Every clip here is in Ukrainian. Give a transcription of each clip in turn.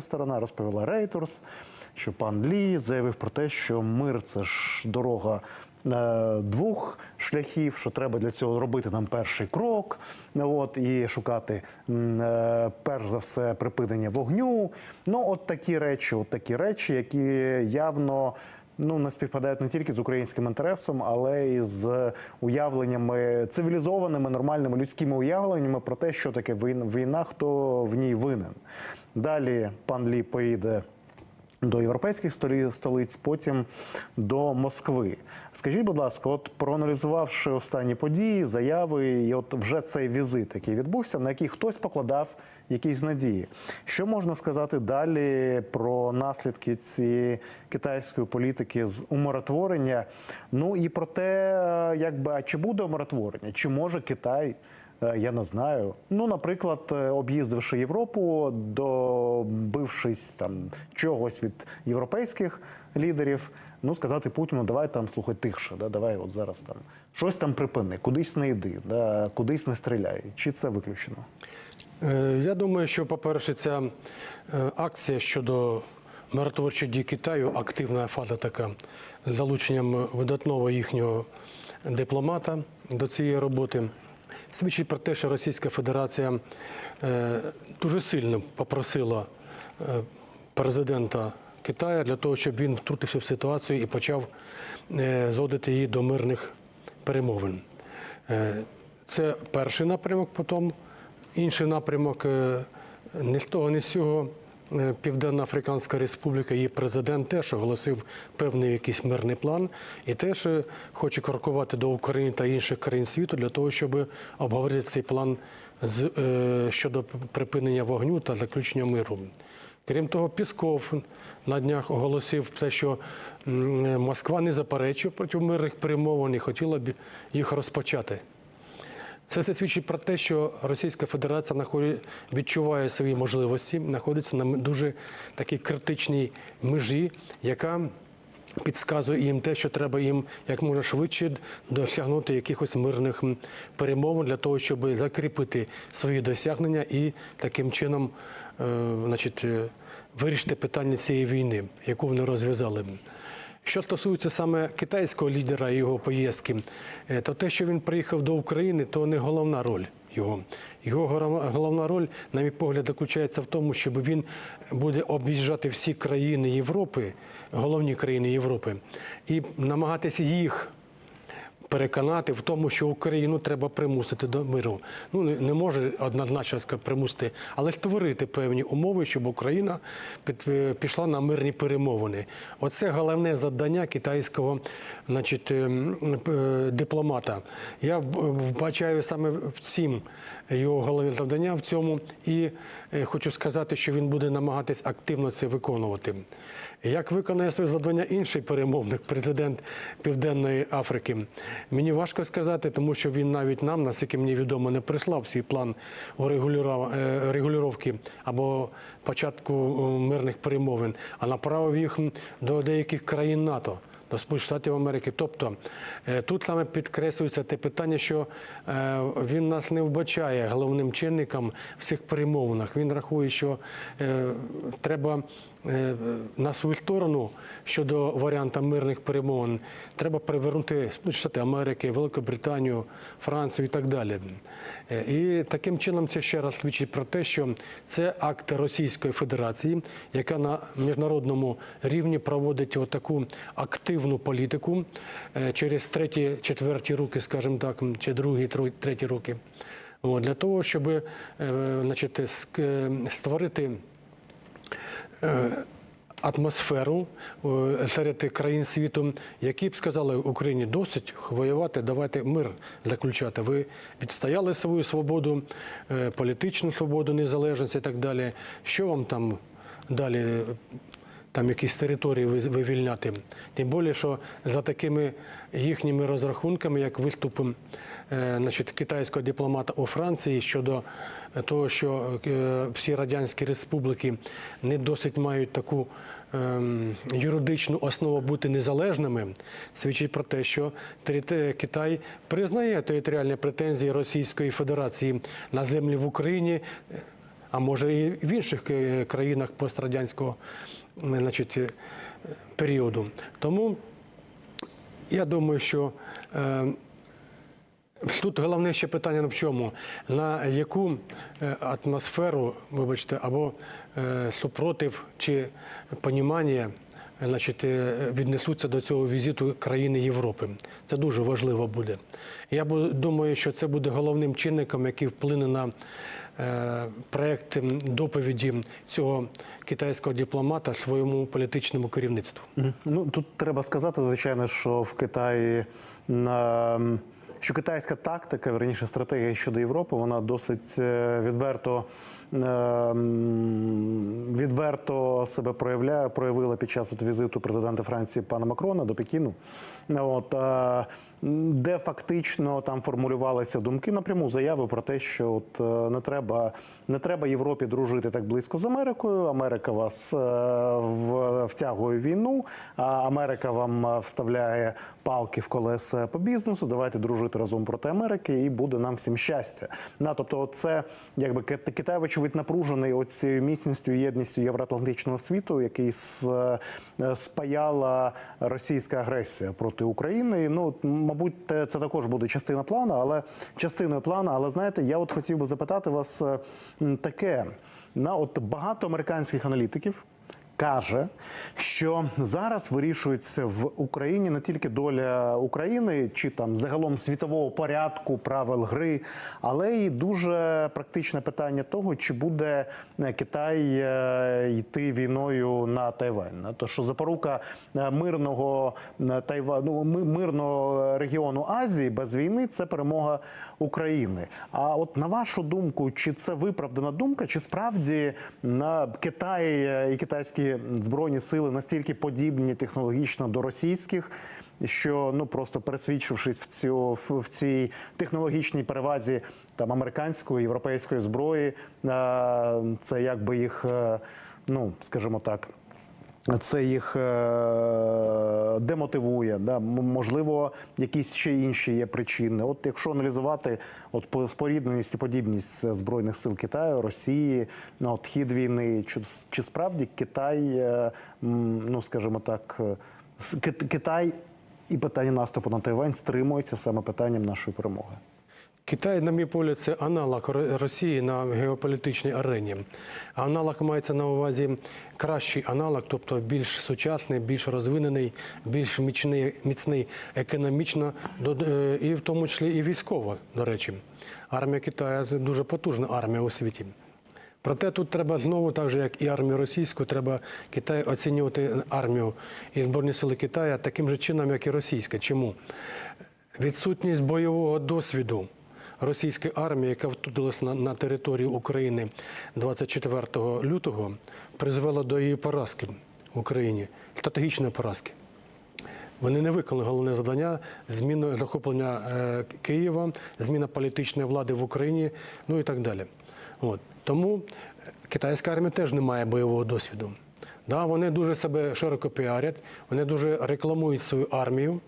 Сторона розповіла Рейтерс, що пан Лі заявив про те, що мир це ж дорога е, двох шляхів, що треба для цього робити нам перший крок, от і шукати е, перш за все припинення вогню. Ну, от такі речі, от такі речі, які явно. Ну, не співпадають не тільки з українським інтересом, але й з уявленнями цивілізованими, нормальними людськими уявленнями про те, що таке війна, хто в ній винен. Далі пан Лі поїде до європейських столиць, потім до Москви. Скажіть, будь ласка, от проаналізувавши останні події, заяви, і от вже цей візит, який відбувся, на який хтось покладав якісь надії. Що можна сказати далі про наслідки цієї китайської політики з умиротворення? Ну і про те, е, якби а чи буде умиротворення, чи може Китай? Е, Я не знаю. Ну, наприклад, е, об'їздивши Європу, добившись там чогось від європейських лідерів, ну сказати Путіну, давай там слухай тихше, да, давай от зараз там щось там припини, кудись не йди, да, кудись не стріляй. Чи це виключено? Е, Я думаю, що, по-перше, ця акція щодо миротворчої дії Китаю, активна фаза така, залученням видатного їхнього дипломата до цієї роботи, свідчить про те, що Російська Федерація е, дуже сильно попросила е, президента Китаю для того, щоб він втрутився в ситуацію і почав е, зводити її до мирних перемовин. Це перший напрямок, потім інший напрямок не з того, не з цього. Е, Південна Африканська Республіка, її президент теж оголосив певний якийсь мирний план і теж е, хоче крокувати до України та інших країн світу для того, щоб обговорити цей план з, е, щодо припинення вогню та заключення миру. Крім того, Пісков на днях оголосив те, що Москва не заперечує проти мирних перемовин і хотіла б їх розпочати. Все це свідчить про те, що Російська Федерація відчуває свої можливості, знаходиться на дуже такій критичній межі, яка підказує їм те, що треба їм як можна швидше досягнути якихось мирних м, перемовин для того, щоб закріпити свої досягнення і таким чином е, значить, е, вирішити питання цієї війни, яку вони розв'язали. Що стосується саме китайського лідера і його поїздки, е, то те, що він приїхав до України, то не головна роль його. Його головна роль, на мій погляд, заключається в тому, щоб він буде об'їжджати всі країни Європи, головні країни Європи, і намагатися їх переконати в тому, що Україну треба примусити до миру. Ну не, може однозначно примусити, але створити певні умови, щоб Україна під, е, пішла на мирні перемовини. Оце головне завдання китайського, значить, ем, е, дипломата. Я вбачаю саме в цім його головне завдання в цьому, і е, хочу сказати, що він буде намагатись активно це виконувати. Як виконає своє завдання інший перемовник, президент Південної Африки? Мені важко сказати, тому що він навіть нам, наскільки мені відомо, не прислав свій план е, регулювання або початку е, мирних перемовин, а направив їх до деяких країн НАТО. До Сполучених Штатів Америки. Тобто е, тут саме підкреслюється те питання, що він нас не вбачає головним чинником в цих перемовинах. Він рахує, що треба на свою сторону щодо варіанта мирних перемовин, треба привернути Штати Америки, Великобританію, Францію і так далі. Е, І таким чином це ще раз свідчить про те, що це акт Російської Федерації, яка на міжнародному рівні проводить отаку активну політику е, через треті, четверті роки, скажімо так, чи другі, треті роки. Для того, щоб е, значить, е, створити е, атмосферу е, серед країн світу, які б сказали Україні досить воювати, давайте мир заключати. Ви відстояли свою свободу, е, політичну свободу, незалежність і так далі. Що вам там далі? Е, Там якісь території ви- вивільняти. Тим більше, що за такими їхніми розрахунками, як виступ е, значить, китайського дипломата у Франції щодо того, що е, всі радянські республіки не досить мають таку ем, юридичну основу бути незалежними, свідчить про те, що Китай признає територіальні претензії Російської Федерації на землі в Україні. А може і в інших е, країнах пострадянського е, значить, е, періоду. Тому я думаю, що тут головне ще питання в чому? На яку атмосферу, вибачте, або супротив чи понімання значить, е, віднесуться до цього візиту країни Європи. Це дуже важливо буде. Я думаю, що це буде головним чинником, який вплине на е, проект м, доповіді цього китайського дипломата своєму політичному керівництву. Ну тут треба сказати, звичайно, що в Китаї на що китайська тактика, верніше стратегія щодо Європи, вона досить е, відверто е, відверто себе проявляє, проявила під час от візиту президента Франції пана Макрона до Пекіну. От е, де фактично там формулювалися думки напряму заяви про те, що от не треба не треба Європі дружити так близько з Америкою. Америка вас втягує війну, а Америка вам вставляє палки в колеса по бізнесу. Давайте дружити разом проти Америки, і буде нам всім щастя. На тобто, це якби Кит- Китай, вочевидь, напружений оцією міцністю єдністю євроатлантичного світу, який е, спаяла російська агресія проти України. Ну мабуть, це також буде частина плану, але частиною плану. Але знаєте, я от хотів би запитати вас е, таке: на от багато американських аналітиків. Каже, що зараз вирішується в Україні не тільки доля України чи там загалом світового порядку, правил гри, але й дуже практичне питання того, чи буде е, Китай е, йти війною на Тайвань. На То що запорука е, мирного е, Тайва... ну, ми- мирного регіону Азії без війни це перемога України. А от на вашу думку, чи це виправдана думка, чи справді на Китай е, і китайські збройні сили настільки подібні технологічно до російських, що ну просто пересвідчившись в цю в, цій технологічній перевазі там американської європейської зброї, це якби їх, е, ну скажімо так. Це їх е, демотивує, да? Можливо, якісь ще інші є причини. От якщо аналізувати от по- спорідненість і подібність збройних сил Китаю, Росії, на хід війни, чи, чи справді Китай, е, ну скажімо так, е, Китай і питання наступу на Тайвань стримується саме питанням нашої перемоги. Китай, на мій погляд, це аналог Росії на геополітичній арені. Аналог мається на увазі кращий аналог, тобто більш сучасний, більш розвинений, більш міцний, міцний економічно, е, і в тому числі і військово, до речі. Армія Китаю це дуже потужна армія у світі. Проте тут треба знову, так же як і армію російську, треба Китай оцінювати армію і Збройні сили Китаю таким же чином, як і російська. Чому? Відсутність бойового досвіду російської армії, яка втрутилася на, на територію України 24 лютого, призвела до її поразки в Україні, стратегічної поразки. Вони не виконали головне завдання зміну захоплення е, Києва, зміна політичної влади в Україні, ну і так далі. От. Тому е, китайська армія теж не має бойового досвіду. Да, вони дуже себе широко піарять, вони дуже рекламують свою армію.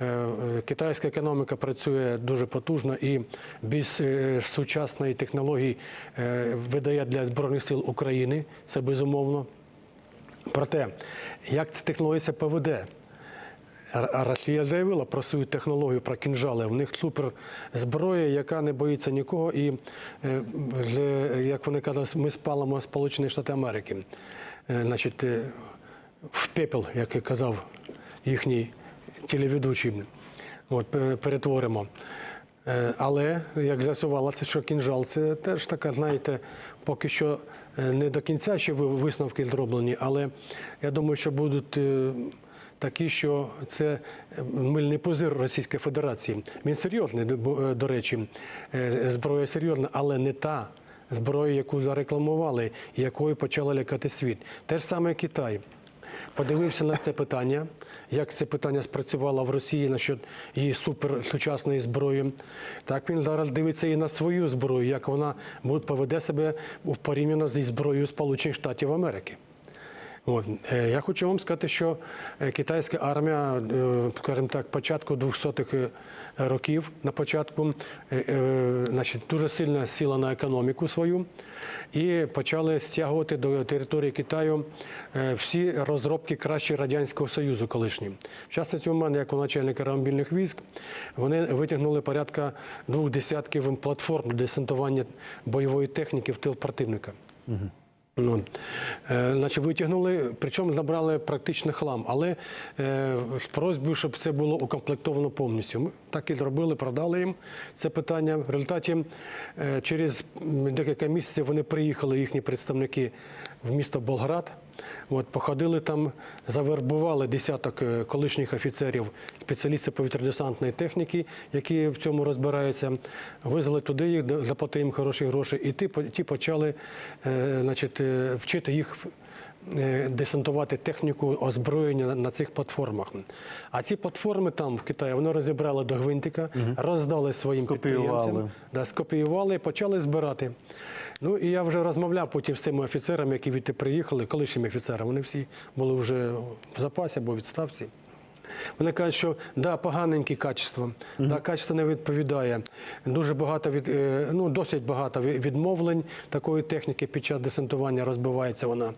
Е, е, Китайська економіка працює дуже потужно і без е, сучасної технології видає для Збройних сил України, це безумовно. Проте, як ця технологія себе поведе? Росія заявила про свою технологію, про кінжали. В них супер зброя, яка не боїться нікого. І, як вони кажуть, ми спалимо Сполучені Штати Америки. Значить, в пепел, як і казав їхній телеведучий. От, перетворимо. Е, Але як з'ясувалося, що кінжал це теж така, знаєте, поки що е, не до кінця ще ви- висновки зроблені, але я думаю, що будуть е, такі, що це мильний позир Російської Федерації. Він серйозний, до- речі, зброя серйозна, але не та зброя, яку зарекламували, якою почали лякати світ. Те ж саме Китай подивився на це питання, як це питання спрацювало в Росії насчет її суперсучасної зброї. Так він зараз дивиться і на свою зброю, як вона поведе себе порівняно зі зброєю Сполучених Штатів Америки. От. Е, Я хочу вам сказати, що е, китайська армія, е, скажімо так, початку 200-х е, років на початку значить, дуже сильно сіла на економіку свою і почали стягувати до території Китаю всі розробки краще Радянського Союзу колишні. В частності у мене, як у начальника аеромобільних військ, вони витягнули порядка двох десятків платформ для десантування бойової техніки в тил противника. Ну, е, значить, витягнули, причому забрали практично хлам, але е, з просьбою, щоб це було укомплектовано повністю. Ми так і зробили, продали їм це питання. В результаті е, через декілька місяців вони приїхали, їхні представники, в місто Болград. От, походили там, завербували десяток е, колишніх офіцерів, спеціалістів повітрядесантної техніки, які в цьому розбираються. Визвали туди їх, заплатили їм хороші гроші, і ті, по- ті почали е, значить, е, вчити їх десантувати техніку озброєння на- цих платформах. А ці платформи там в Китаї вони розібрали до гвинтика, роздали своїм Скопіювали. підприємцям, да, скопіювали і почали збирати. Ну і я вже розмовляв потім з цими офіцерами, які відти приїхали, колишніми офіцерами. Вони всі були вже в запасі або відставці. Вони кажуть, що да, поганенькі качества, да, качество не відповідає. Дуже багато від е, ну досить багато відмовлень такої техніки під час десантування розбивається вона.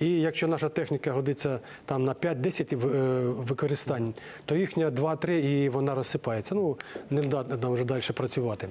І якщо наша техніка годиться там на 5-10 е, використань, то їхня 2-3 і вона розсипається. Ну не здатна нам вже далі працювати.